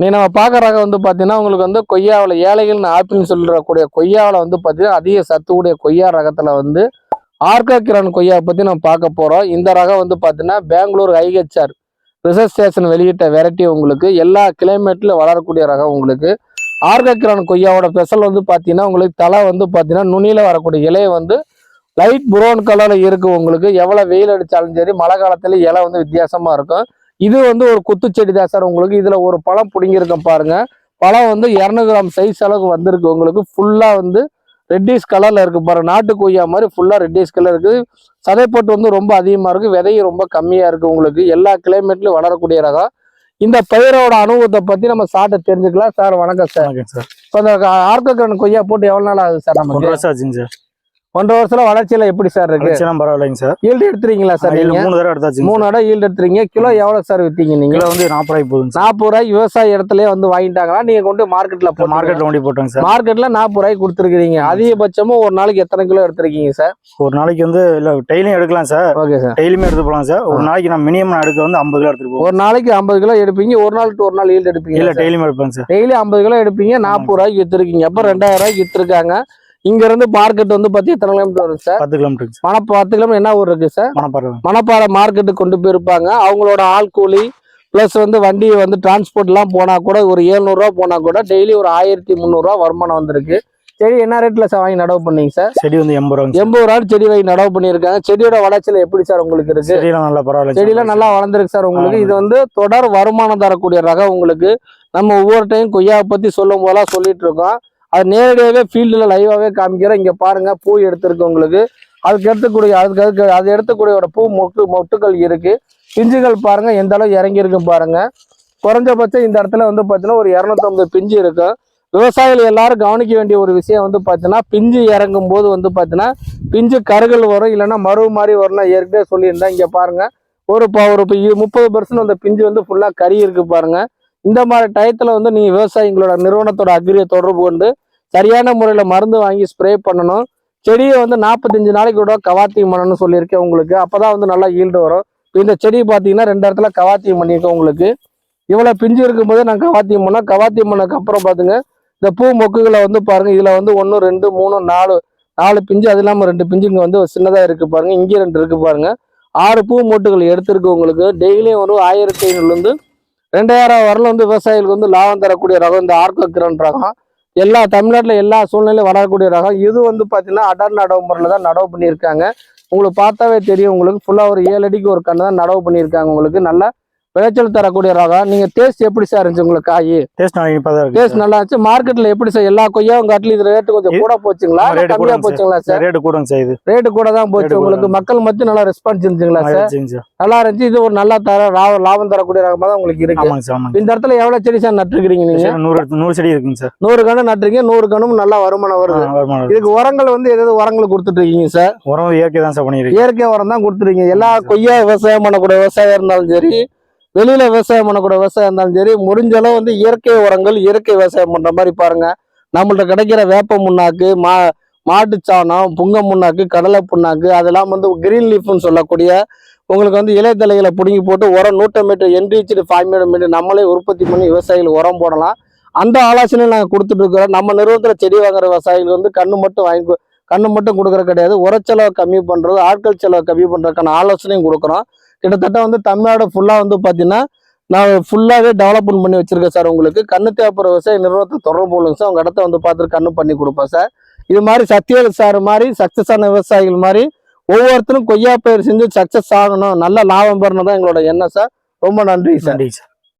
நீ நம்ம பார்க்குற ரகம் வந்து பார்த்தீங்கன்னா உங்களுக்கு வந்து கொய்யாவில் ஏழைகள்னு ஆப்பிள்னு சொல்லக்கூடிய கொய்யாவில் வந்து பார்த்தீங்கன்னா அதிக சத்து கொய்யா ரகத்தில் வந்து ஆர்கா கிரான் கொய்யாவை பற்றி நம்ம பார்க்க போகிறோம் இந்த ரகம் வந்து பார்த்தீங்கன்னா பெங்களூர் ஐஹெச்ஆர் ரிசர்ச் ஸ்டேஷன் வெளியிட்ட வெரைட்டி உங்களுக்கு. எல்லா கிளைமேட்டில் வளரக்கூடிய ரகம் உங்களுக்கு. ஆர்கா கிரான் கொய்யாவோட ஸ்பெஷல் வந்து பார்த்தீங்கன்னா உங்களுக்கு தலை வந்து பார்த்தீங்கன்னா நுனியில் வரக்கூடிய இலையை வந்து லைட் ப்ரௌன் கலரில் இருக்கும் உங்களுக்கு. எவ்வளோ வெயில் அடித்தாலும் சரி மழை காலத்தில் இலை வந்து வித்தியாசமாக இருக்கும். இது வந்து ஒரு குத்துச்செடி தான் சார் உங்களுக்கு. இதில் ஒரு பழம் பிடுங்கியிருக்கேன் பாருங்க. பழம் வந்து இரநூறு கிராம் சைஸ் அளவுக்கு வந்திருக்கு. உங்களுக்கு ஃபுல்லாக வந்து ரெட்டிஷ் கலரில் இருக்கு பாருங்க. நாட்டு கொய்யா மாதிரி ஃபுல்லாக ரெட்டிஷ் கலர் இருக்குது. சதைப்பட்டு வந்து ரொம்ப அதிகமாக இருக்குது விதையும் ரொம்ப கம்மியாக இருக்குது உங்களுக்கு. எல்லா கிளைமேட்லையும் வளரக்கூடிய ரகம். இந்த பயிரோட அனுபவத்தை பற்றி நம்ம சார்ட்ட தெரிஞ்சுக்கலாம். சார் வணக்கம் சார். இப்போ இந்த ஆர்கக்கன் கொய்யா போட்டு எவ்வளோ நாள் ஆகுது சார் நமக்கு? சார். ஒன்றரை வருஷத்துல வளர்ச்சியில எப்படி சார் இருக்கு? பரவாயில்லைங்க சார். ஈல்டு எடுத்துறீங்களா சார் மூணு தடவை எடுத்தாச்சுங்க மூணு இடம் ஈல்டு எடுத்துறீங்க. கிலோ எவ்வளவு சார் வித்தீங்க நீங்க? கிலோ வந்து நாற்பது ரூபாய்க்கு போகுதுங்க சார். நாற்பது ரூபாய் விவசாய இடத்துலயே வந்து வாங்கிட்டாங்களா? நீங்க கொண்டு மார்க்கெட்ல மார்க்கெட்ல வண்டி போட்டோங்க சார். மார்க்கெட்ல நாற்பது ரூபாய்க்கு கொடுத்துருக்கீங்க. அதிகபட்சமும் ஒரு நாளைக்கு எத்தனை கிலோ எடுத்திருக்கீங்க சார்? ஒரு நாளைக்கு வந்து இல்ல டெய்லியும் எடுக்கலாம் சார். Okay sir. டெய்லியுமே எடுத்து போலாம் சார். ஒரு நாளைக்கு நான் மினிமம் எடுக்க வந்து ஐம்பது கிலோ எடுத்துட்டு போவோம் ஒரு நாளைக்கு ஐம்பது கிலோ எடுப்பீங்க. ஒரு நாள் ஒரு நாள் ஈல்டு இல்ல எடுப்பீங்க டெய்லியும் எடுப்பேன் சார். டெய்லி ஐம்பது கிலோ எடுப்பீங்க. நாற்பது ரூபாய்க்கு வித்துருக்கீங்க. அப்ப ரெண்டாயிரம் ரூபாய்க்கு வித்துருக்காங்க. இங்க இருந்து மார்க்கெட் வந்து பத்தி எத்தனை கிலோமீட்டர் வரும் சார் பத்து கிலோமீட்டர் மணப்ப பத்து கிலோமீட்டர் என்ன ஊர் இருக்கு சார் மணப்பாறை மணப்பாறை மார்க்கெட்டுக்கு கொண்டு போயிருப்பாங்க. அவங்களோட ஆள் கூலி ப்ளஸ் வந்து வண்டி வந்து டிரான்ஸ்போர்ட்லாம் போனால் கூட ஒரு ஏழ்நூறுரூவா போனால் கூட டெய்லி ஒரு ஆயிரத்தி முந்நூறுரூவா வருமானம் வந்திருக்கு. செடி என்ன ரேட்டில் சார் வாங்கி நடவு பண்ணீங்க சார் செடி வந்து எண்பது சார் எண்பது ரூபா செடி வாங்கி நடவு பண்ணியிருக்காங்க. செடியோட வளர்ச்சியில் எப்படி சார் உங்களுக்கு இருக்கு? செடியெல்லாம் நல்லா பரவாயில்ல செடியெல்லாம் நல்லா வளர்ந்துருக்கு சார் உங்களுக்கு. இது வந்து தொடர் வருமானம் தரக்கூடிய ரகம் உங்களுக்கு. நம்ம ஒவ்வொரு டைம் கொய்யாவை பற்றி சொல்லும் போதெல்லாம் சொல்லிட்டு இருக்கோம். அது நேரடியாகவே ஃபீல்டில் லைவாகவே காமிக்கிறோம் இங்கே பாருங்கள் பூ எடுத்திருக்கு உங்களுக்கு. அதுக்கு எடுத்துக்கூடிய அதுக்கு அதுக்கு அது எடுத்துக்கூடியோட ஒரு பூ மொட்டு மொட்டுக்கள் இருக்குது பிஞ்சுகள் பாருங்கள் எந்த அளவு இறங்கியிருக்கும் பாருங்கள் குறைஞ்சபட்சம் இந்த இடத்துல வந்து பார்த்தீங்கன்னா ஒரு இரநூத்தம்பது பிஞ்சு இருக்கும் விவசாயிகள் எல்லாரும் கவனிக்க வேண்டிய ஒரு விஷயம் வந்து பார்த்தீங்கன்னா பிஞ்சு இறங்கும் போது வந்து பார்த்தீங்கன்னா பிஞ்சு கருகள் வரும் இல்லைன்னா மருவு மாதிரி வரும்னா ஏற்கனவே சொல்லியிருந்தேன். இங்கே பாருங்கள் ஒரு ப ஒரு இப்போ முப்பது பர்சன்ட் அந்த பிஞ்சு வந்து ஃபுல்லாக கறி இருக்குது பாருங்கள் இந்த மாதிரி டயத்தில் வந்து நீங்கள் விவசாயிங்களோட நிறுவனத்தோட அக்ரியை தொடர்பு கொண்டு சரியான முறையில் மருந்து வாங்கி ஸ்ப்ரே பண்ணணும். செடியை வந்து நாற்பத்தஞ்சு நாளைக்கு கூட கவாத்தியம் பண்ணணும்னு சொல்லியிருக்கேன் உங்களுக்கு. அப்போ தான் வந்து நல்லா ஈல்டு வரும். இப்போ இந்த செடி பார்த்தீங்கன்னா ரெண்டு இடத்துல கவாத்தியம் பண்ணியிருக்கேன் உங்களுக்கு. இவ்வளோ பிஞ்சு இருக்கும்போது நான் கவாத்தியம் பண்ணோம் கவாத்தியம் பண்ணக்கப்புறம் அப்புறம் பார்த்துங்க இந்த பூ மொக்குகளை வந்து பாருங்கள் இதில் வந்து ஒன்று ரெண்டு மூணு நாலு நாலு பிஞ்சு அது இல்லாமல் ரெண்டு பிஞ்சு இங்கே வந்து சின்னதாக இருக்குது பாருங்கள் இங்கே ரெண்டு இருக்குது பாருங்கள் ஆறு பூ மொட்டுகள் எடுத்திருக்கு உங்களுக்கு. டெய்லியும் ஒரு ஆயிரத்தி ஐநூறுலேருந்து ரெண்டாயிரம் வரல வந்து விவசாயிகளுக்கு வந்து லாபம் தரக்கூடிய ரகம் இந்த ஆர்கோக்கிரன் ரகம். எல்லா தமிழ்நாட்டில் எல்லா சூழ்நிலையும் வளரக்கூடிய ரகம். இது வந்து பார்த்தீங்கன்னா அடர் நடவு முறையில் தான் நடவு பண்ணியிருக்காங்க. உங்களுக்கு பார்த்தாவே தெரியும் உங்களுக்கு ஃபுல்லாக ஒரு ஏழு அடிக்கு ஒரு கண்ணு தான் நடவு பண்ணியிருக்காங்க உங்களுக்கு. நல்லா விளைச்சல் தரக்கூடிய ரகம் நீங்கள் டேஸ்ட் எப்படி சார் இருந்துச்சு உங்களுக்கு காய்? டேஸ்ட் நல்லா டேஸ்ட் இருந்துச்சு. மார்க்கெட்ல எப்படி சார் எல்லா கொய்யாவும் காட்டிலும் இது ரேட்டு கொஞ்சம் கூட போச்சுங்களா? கம்மியா போச்சுங்களா சார் ரேட்டு கூடங்க சார் ரேட்டு கூட தான் போச்சு. கூட உங்களுக்கு மக்கள் மத்திய நல்லா ரெஸ்பான்ஸ் இருந்துச்சுங்களா சார் நல்லா இருந்துச்சு. இது ஒரு நல்லா தர லாபம் தரக்கூடிய ரகமா தான் உங்களுக்கு இருக்கு. இந்த இடத்துல எவ்வளவு செடி சார் நட்டுருக்கீங்க நீங்க? நூறு நூறு செடி இருக்குங்க சார் நூறு கணு நட்டுறீங்க நூறு கணும் நல்லா வருமானம் வருது. இதுக்கு உரங்கள் வந்து எதாவது உரங்கள் கொடுத்துட்டு இருக்கீங்க சார் உரம் இயற்கை தான் சார் பண்ணியிருக்கு இயற்கை உரம் தான் கொடுத்துருக்கீங்க. எல்லா கொய்யா விவசாயம் பண்ணக்கூடிய விவசாயம் இருந்தாலும் சரி வெளியில விவசாயம் பண்ணக்கூடிய விவசாயம் இருந்தாலும் சரி முடிஞ்ச அளவு வந்து இயற்கை உரங்கள் இயற்கை விவசாயம் பண்ற மாதிரி பாருங்க. நம்மள்ட்ட கிடைக்கிற வேப்ப முன்னாக்கு மா மாட்டுச்சாணம் புங்க முன்னாக்கு கடலை புண்ணாக்கு அதெல்லாம் வந்து கிரீன் லீஃப்னு சொல்லக்கூடிய உங்களுக்கு வந்து இலைத்தலைகளை பிடுங்கி போட்டு உரம் நூற்றை மீட்டர் என்ரிச்சு ஃபைவ் மீட்டர் நம்மளே உற்பத்தி பண்ணி விவசாயிகள் உரம் போடலாம். அந்த ஆலோசனை நாங்கள் கொடுத்துட்டு இருக்கிறோம். நம்ம நிறுவனத்தில் செடி வாங்குற விவசாயிகள் வந்து கண்ணு மட்டும் வாங்கி கண்ணு மட்டும் கொடுக்குறது கிடையாது. உரச்செலவை கம்மி பண்ணுறது ஆட்கள் செலவை கம்மி பண்ணுறதுக்கான ஆலோசனையும் கொடுக்குறோம். கிட்டத்தட்ட வந்து தமிழ்நாடு ஃபுல்லாக வந்து பார்த்தீங்கன்னா நான் ஃபுல்லாகவே டெவலப்மெண்ட் பண்ணி வச்சுருக்கேன் சார் உங்களுக்கு. கண்ணு தேவைப்படுற விவசாய நிறுவனத்தை தொடர்பு கொள்ளுங்க சார். உங்கள் இடத்த வந்து பார்த்துட்டு கண்ணு பண்ணி கொடுப்பேன் சார். இது மாதிரி சத்யவேல் சார் மாதிரி சக்ஸஸ் ஆன விவசாயிகள் மாதிரி ஒவ்வொருத்தரும் கொய்யா பயிர் செஞ்சு சக்ஸஸ் ஆகணும். நல்ல லாபம் பெறணும் தான் எங்களோட எண்ணம் சார். ரொம்ப நன்றி சார். நன்றி சார்.